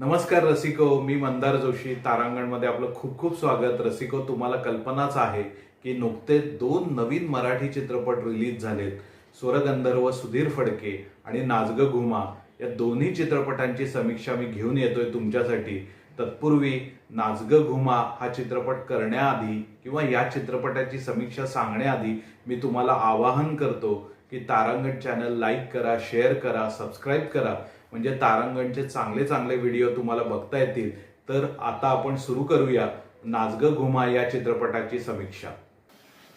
नमस्कार रसिको मी मंदार जोशी. तारांगणमध्ये आपलं खूप खूप स्वागत. रसिको तुम्हाला कल्पनाच आहे की नुकतेच दोन नवीन मराठी चित्रपट रिलीज झालेत. स्वरगंधर्व सुधीर फडके आणि नाजग घुमा. या दोन्ही चित्रपटांची समीक्षा मी घेऊन येतोय तुमच्यासाठी. तत्पूर्वी नाजग घुमा हा चित्रपट करण्याआधी किंवा या चित्रपटाची समीक्षा सांगण्याआधी मी तुम्हाला आवाहन करतो की तारांगण चॅनल लाईक करा शेअर करा सबस्क्राईब करा. म्हणजे तारांगणचे चांगले चांगले व्हिडिओ तुम्हाला बघता येतील. तर आता आपण सुरू करूया नाचग घुमा या चित्रपटाची समीक्षा.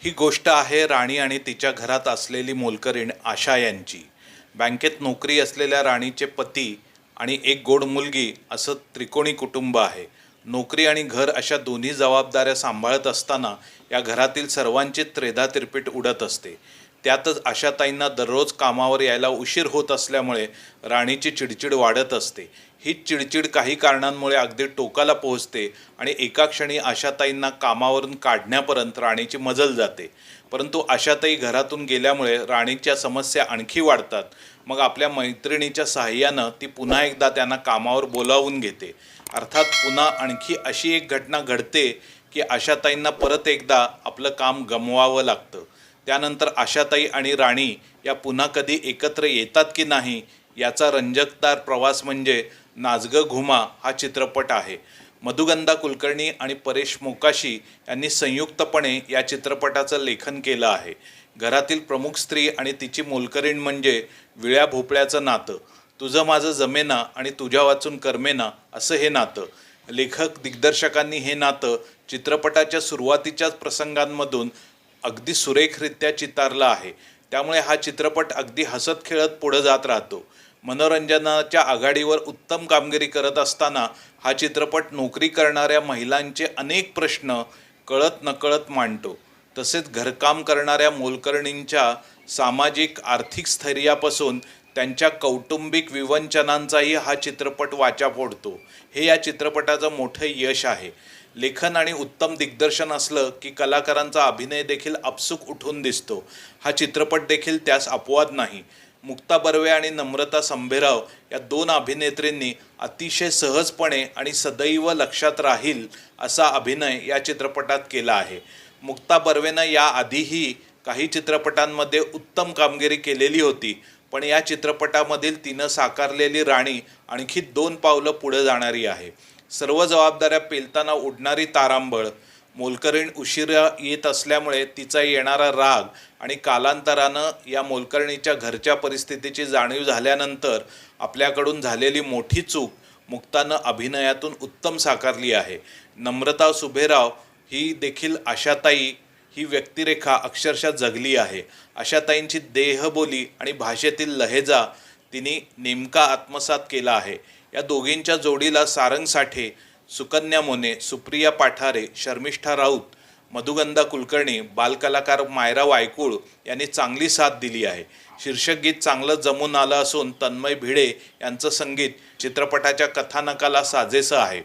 ही गोष्ट आहे राणी आणि तिच्या घरात असलेली मोलकरीण आशा यांची. बँकेत नोकरी असलेल्या राणीचे पती आणि एक गोड मुलगी असं त्रिकोणी कुटुंब आहे. नोकरी आणि घर अशा दोन्ही जबाबदाऱ्या सांभाळत असताना या घरातील सर्वांची त्रेधा तिरपीट उडत असते. त्यातच आशाताईंना दररोज कामावर यायला उशीर होत असल्यामुळे राणीची चिडचिड वाढत असते. ही चिडचिड काही कारणांमुळे अगदी टोकाला पोहोचते आणि एका क्षणी आशाताईंना कामावरून काढण्यापर्यंत राणीची मजल जाते. परंतु आशाताई घरातून गेल्यामुळे राणीच्या समस्या आणखी वाढतात. मग आपल्या मैत्रिणीच्या सहाय्यानं ती पुन्हा एकदा त्यांना कामावर बोलावून घेते. अर्थात पुन्हा आणखी अशी एक घटना घडते की आशाताईंना परत एकदा आपलं काम गमवावं लागतं. त्यानंतर आशाताई आणि राणी या पुन्हा कधी एकत्र येतात की नाही याचा रंजकदार प्रवास म्हणजे नाजगं घुमा हा चित्रपट आहे. मधुगंधा कुलकर्णी आणि परेश मोकाशी यांनी संयुक्तपणे या चित्रपटाचं लेखन केलं आहे. घरातील प्रमुख स्त्री आणि तिची मोलकरीण म्हणजे विळ्या भोपळ्याचं नातं. तुझं माझं जमेना आणि तुझ्या वाचून कर्मेना असं हे नातं. लेखक दिग्दर्शकांनी हे नातं चित्रपटाच्या सुरुवातीच्याच प्रसंगांमधून अगदी सुरेखरित्या चितारला आहे. त्यामुळे हा चित्रपट अगदी हसत खेळत पुढं जात राहतो. मनोरंजनाच्या आघाडीवर उत्तम कामगिरी करत असताना हा चित्रपट नोकरी करणाऱ्या महिलांचे अनेक प्रश्न कळत नकळत मांडतो. तसेच घरकाम करणाऱ्या मोलकर्णींच्या सामाजिक आर्थिक स्थैर्यापासून त्यांच्या कौटुंबिक विवंचनांचाही हा चित्रपट वाचा फोडतो. हे या चित्रपटाचं मोठं यश आहे. लेखन आणि उत्तम दिग्दर्शन असलं की कलाकारांचा अभिनय देखील अपसुक उठून दिसतो. हा चित्रपट देखील त्यास अपवाद नाही. मुक्ता बर्वे आणि नम्रता संभेराव या दोन अभिनेत्रींनी अतिशय सहजपणे आणि सदैव लक्षात राहील असा अभिनय या चित्रपटात केला आहे. मुक्ता बर्वेनं या आधीही काही चित्रपटांमध्ये उत्तम कामगिरी केलेली होती पण या चित्रपटामधील तिनं साकारलेली राणी आणखी दोन पावलं पुढे जाणारी आहे. सर्व जबाबदाऱ्या पेलताना उडणारी तारांबळ. मोलकरीण उशिरा येत असल्यामुळे तिचा येणारा राग आणि कालांतरानं या मोलकर्णीच्या घरच्या परिस्थितीची जाणीव झाल्यानंतर आपल्याकडून झालेली मोठी चूक मुक्तानं अभिनयातून उत्तम साकारली आहे. नम्रता सुभेराव ही देखील आशाताई ही व्यक्तिरेखा अक्षरशः जगली आहे. आशाताईंची देहबोली आणि भाषेतील लहेजा तिने नेमका आत्मसात केला आहे. या दोघींच्या जोडीला सारंग साठे सुकन्या मोने सुप्रिया पाठारे शर्मिष्ठा राऊत मधुगंधा कुलकर्णी बालकलाकार मायरा वायकुळ यांनी चांगली साथ दिली आहे. शीर्षक गीत चांगलं जमून आलं असून तन्मय भिडे यांचं संगीत चित्रपटाच्या कथानकाला साजेसं आहे.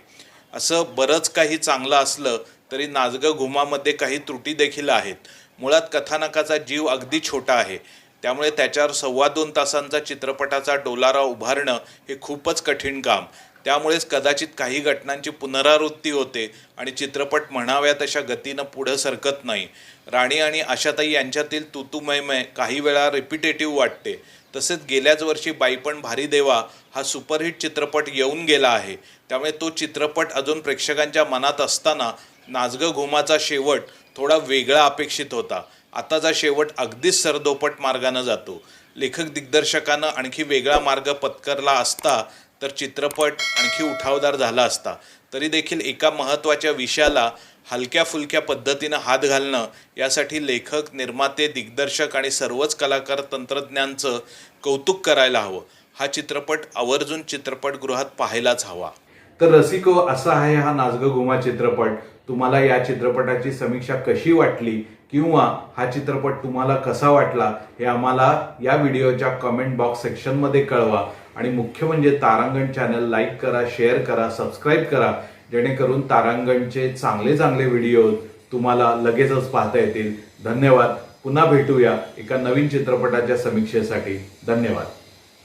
असं बरंच काही चांगलं असलं तरी नाचगं घुमामध्ये काही त्रुटी देखील आहेत. मुळात कथानकाचा जीव अगदी छोटा आहे. त्यामुळे त्याच्यावर सव्वा दोन तासांचा चित्रपटाचा डोलारा उभारणं हे खूपच कठीण काम. त्यामुळेच कदाचित काही घटनांची पुनरावृत्ती होते आणि चित्रपट म्हणाव्या तशा गतीनं पुढं सरकत नाही. राणी आणि आशाताई यांच्यातील तुतुमयमय काही वेळा रिपिटेटिव्ह वाटते. तसेच गेल्याच वर्षी बाईपण भारी देवा हा सुपरहिट चित्रपट येऊन गेला आहे. त्यामुळे तो चित्रपट अजून प्रेक्षकांच्या मनात असताना नाचगं घुमाचा शेवट थोडा वेगळा अपेक्षित होता. आताचा शेवट अगदीच सरदोपट मार्गानं जातो. लेखक दिग्दर्शकानं आणखी वेगळा मार्ग पत्करला असता तर चित्रपट आणखी उठावदार झाला असता. तरी देखील एका महत्त्वाच्या विषयाला हलक्या फुलक्या पद्धतीनं हात घालणं यासाठी लेखक निर्माते दिग्दर्शक आणि सर्वच कलाकार तंत्रज्ञांचं कौतुक करायला हवं. हा चित्रपट आवर्जून चित्रपटगृहात पाहायलाच हवा. तर रसिको असा आहे हा नाचग घुमा चित्रपट. तुम्हाला या चित्रपटाची समीक्षा कशी वाटली? किंवा हा चित्रपट तुम्हाला कसा वाटला हे आम्हाला या व्हिडिओच्या कमेंट बॉक्स सेक्शनमध्ये कळवा. आणि मुख्य म्हणजे तारांगण चॅनल लाईक करा शेअर करा सबस्क्राईब करा. जेणेकरून तारांगणचे चांगले चांगले व्हिडिओ तुम्हाला लगेचच पाहता येतील. धन्यवाद. पुन्हा भेटूया एका नवीन चित्रपटाच्या समीक्षेसाठी. धन्यवाद.